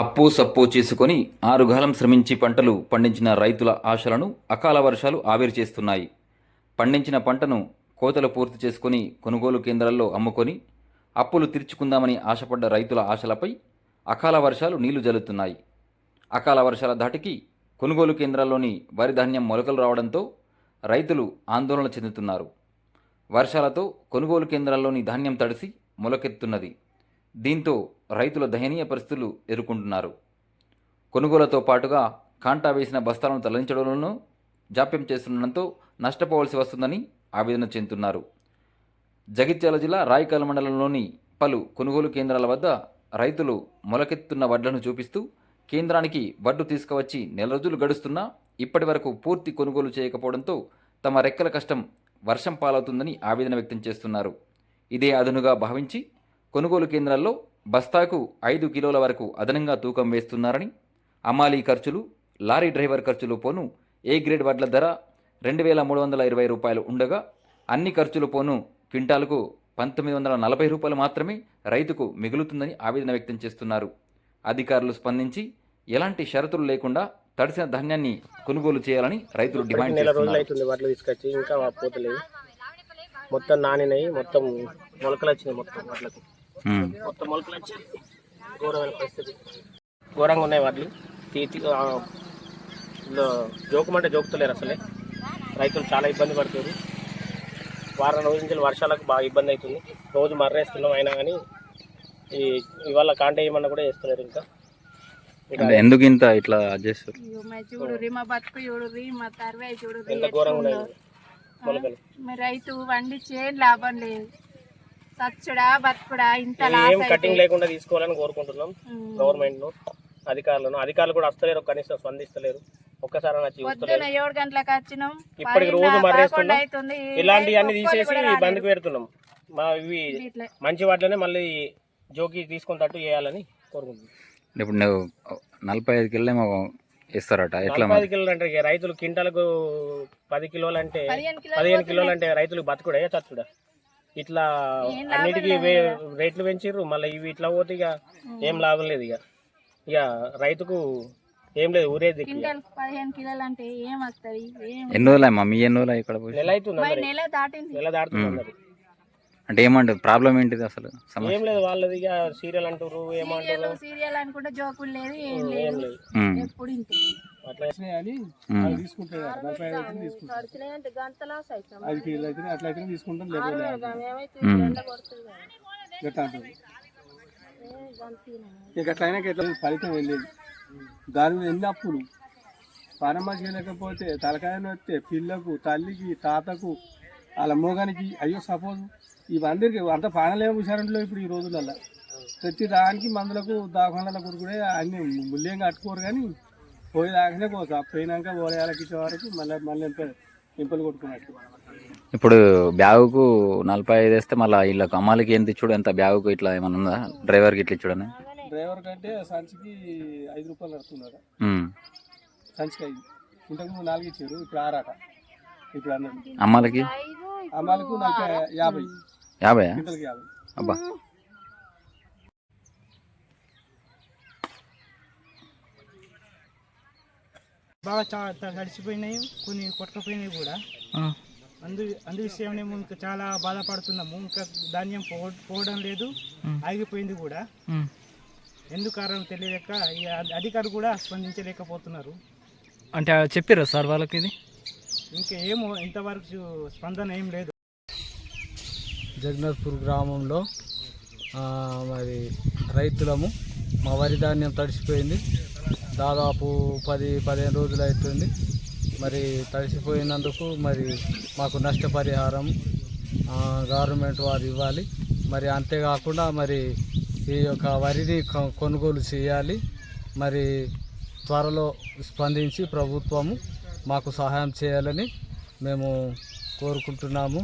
అప్పు సప్పు చేసుకొని ఆరుగాలం శ్రమించి పంటలు పండించిన రైతుల ఆశలను అకాల వర్షాలు ఆవిరి చేస్తున్నాయి. పండించిన పంటను కోతలు పూర్తి చేసుకొని కొనుగోలు కేంద్రాల్లో అమ్ముకొని అప్పులు తీర్చుకుందామని ఆశపడ్డ రైతుల ఆశలపై అకాల వర్షాలు నీళ్ళు జల్లుతున్నాయి. అకాల వర్షాల ధాటికి కొనుగోలు కేంద్రాల్లోని వరి ధాన్యం మొలకలు రావడంతో రైతులు ఆందోళన చెందుతున్నారు. వర్షాలతో కొనుగోలు కేంద్రాల్లోని ధాన్యం తడిసి మొలకెత్తున్నది. దీంతో రైతుల దయనీయ పరిస్థితులు ఎదుర్కొంటున్నారు. కొనుగోలుతో పాటుగా కాంటా వేసిన బస్తాలను తరలించడంలోనూ జాప్యం చేస్తుండడంతో నష్టపోవలసి వస్తుందని ఆవేదన చెందుతున్నారు. జగిత్యాల జిల్లా రాయకాల మండలంలోని పలు కొనుగోలు కేంద్రాల వద్ద రైతులు మొలకెత్తున్న వడ్లను చూపిస్తూ కేంద్రానికి వడ్లు తీసుకువచ్చి నెల రోజులు గడుస్తున్నా ఇప్పటి వరకు పూర్తి కొనుగోలు చేయకపోవడంతో తమ రెక్కల కష్టం వర్షం పాలవుతుందని ఆవేదన వ్యక్తం చేస్తున్నారు. ఇదే అదునుగా భావించి కొనుగోలు కేంద్రాల్లో బస్తాకు ఐదు కిలోల వరకు అదనంగా తూకం వేస్తున్నారని అమాలీ ఖర్చులు లారీ డ్రైవర్ ఖర్చులు పోను ఏ గ్రేడ్ వడ్ల ధర రెండు వేల మూడు వందల ఇరవై రూపాయలు ఉండగా అన్ని ఖర్చులు పోను క్వింటాలకు పంతొమ్మిది వందల నలభై రూపాయలు మాత్రమే రైతుకు మిగులుతుందని ఆవేదన వ్యక్తం చేస్తున్నారు. అధికారులు స్పందించి ఎలాంటి షరతులు లేకుండా తడిసిన ధాన్యాన్ని కొనుగోలు చేయాలని రైతులు డిమాండ్ చేస్తున్నారు. తీసుకొచ్చి ఇంకా మొత్తం నానినాయి మొత్తం మొలకలు వచ్చినాయి మొత్తం. మొత్తం మొలకలు వచ్చాయి ఘోరమైన పరిస్థితి. ఘోరంగా ఉన్నాయి వడ్లు తీతి జోకమంటే జోకుతలేరు అసలే. రైతులు చాలా ఇబ్బంది పడుతుంది వారం రోజుల నుంచి వర్షాలకు బాగా ఇబ్బంది అవుతుంది. రోజు మర్రేస్తున్నాం అయినా కానీ ఈ ఇవాళ కాంటే ఏమన్నా కూడా చేస్తలేరు ఇంకా. ఎందుకు ఇంత ఇట్లా చేస్తారు? మా బతుకు మా మీ రైతు వండించే లాభం లేదు. సచ్చుడా బతుకుడా ఇంత ఏం కటింగ్ లేకుండా తీసుకోవాలని కోరుకుంటున్నాం గవర్నమెంట్ను అధికారులను. అధికారులు కూడా వస్తలేరు కనీసం స్పందిస్తలేరు. ఒక్కసారి వచ్చి పొద్దున చూస్తలేరు ఏడు గంటలకు వచ్చినాం. ఇప్పటికి రోజు మర్రేస్తున్నాం. ఇలాంటివన్నీ ఒక్కరు తీసేసి. బంద్కి పెడుతున్నాం. మా ఇవి. మంచి వాటిలోనే మళ్ళీ జోకి తీసుకున్నట్టు చేయాలని కోరుకుంటున్నాం. ఇప్పుడు నువ్వు నలభై ఐదు కిలోలేమో ఇస్తారట. ఎట్లా నలభై ఐదు కిలోలు అంటే ఇక రైతులు క్వింటాలకు పది కిలోలు అంటే పదిహేను కిలోలు పదిహేను కిలోలు అంటే రైతులు బతుకుడా చచ్చుడా? ఇట్లా అన్నిటికీ రేట్లు పెంచిర్రు మళ్ళీ ఇవి ఇట్లా పోతే ఇక ఏం లాభం లేదు ఇక. ఇక రైతుకు ఏం లేదు ఊరేది దిక్కు ఇక. క్వింటల్ పదిహేను కిలోలు అంటే ఏం వస్తుంది? ఏం ఎన్ని రోజులు మీ ఎన్ని రోజులు ఇక్కడ పోయి? నెల అవుతుంది నెల దాటింది. నెల దాటుతుంది అంటే ఏమంటారు ప్రాబ్లం ఏంటిది అసలు సమస్య? ఏం లేదు వాళ్ళది ఇక సీరియల్ అంటారు ఏమంటారు? సీరియల్ అనుకుంటే జోకులు లేదు ఏం లేదు. ఎప్పుడు ఇంతే. అట్లా అని ఐదు అయితే అట్లా అయితే తీసుకుంటాం లేకపోతే అంటుంది. ఇక ఎట్లా ఫలితం వెళ్ళేది దాని మీద ఎన్ని అప్పులు? పరమ చేయలేకపోతే తలకాయ వస్తే పిల్లకు తల్లికి తాతకు వాళ్ళ మోగానికి అయ్యో సపోజ్ ఇవందరికి అంత పానలేమో హుషారంలో ఇప్పుడు ఈ రోజులలో ప్రతి దానికి మందులకు దాఖానాలకు కూడా అన్ని ముల్యం కట్టుకోరు కానీ పోయి దాకనే పోతా. పోయినాక ఓడయాలకి ఇచ్చే వరకు మళ్ళీ మళ్ళీ ఇంపలు కొట్టుకున్నట్టు. ఇప్పుడు బ్యాగుకు నలభై ఐదు వేస్తే మళ్ళీ వీళ్ళకి అమ్మాలకి ఎంత ఇచ్చుడు ఎంత బ్యాగుకు ఇట్లా ఏమన్నా ఉందా? డ్రైవర్కి ఇట్లా ఇచ్చుడని డ్రైవర్ కంటే సంచికి ఐదు రూపాయలు నడుతున్నాడు ఉమ్. సంచికి ఐదు. ఇంతకుముందు నాలుగు ఇచ్చారు ఇప్పుడు ఆరాట ఇప్పుడు అన్నాడు అమ్మాలకి? అమ్మాలకు నలభై యాభై. యాభై. అబ్బా. బాగా చా- త- తడిసిపోయినాయి కొన్ని కొట్టకపోయినాయి కూడా. అందు అందు విషయం మేము ఇంకా చాలా బాధపడుతున్నాము. ఇంకా ధాన్యం పో పోవడం లేదు ఆగిపోయింది కూడా. ఎందుకు కారణం తెలియలేక అధికారులు కూడా స్పందించలేకపోతున్నారు. అంటే చెప్పారా సార్ వాళ్ళకి ఇది? ఇంకా ఏమో ఇంతవరకు స్పందన ఏం లేదు. జగన్నాథ్పూర్ గ్రామంలో ఆ, మరి రైతులము మా వరి ధాన్యం తడిసిపోయింది. దాదాపు పది పదిహేను రోజులు అవుతుంది మరి తడిసిపోయినందుకు మరి మాకు నష్టపరిహారం గవర్నమెంట్ వారు ఇవ్వాలి. మరి అంతేకాకుండా మరి ఈ యొక్క వరిని కొనుగోలు చేయాలి. మరి త్వరలో స్పందించి ప్రభుత్వము మాకు సహాయం చేయాలని మేము కోరుకుంటున్నాము.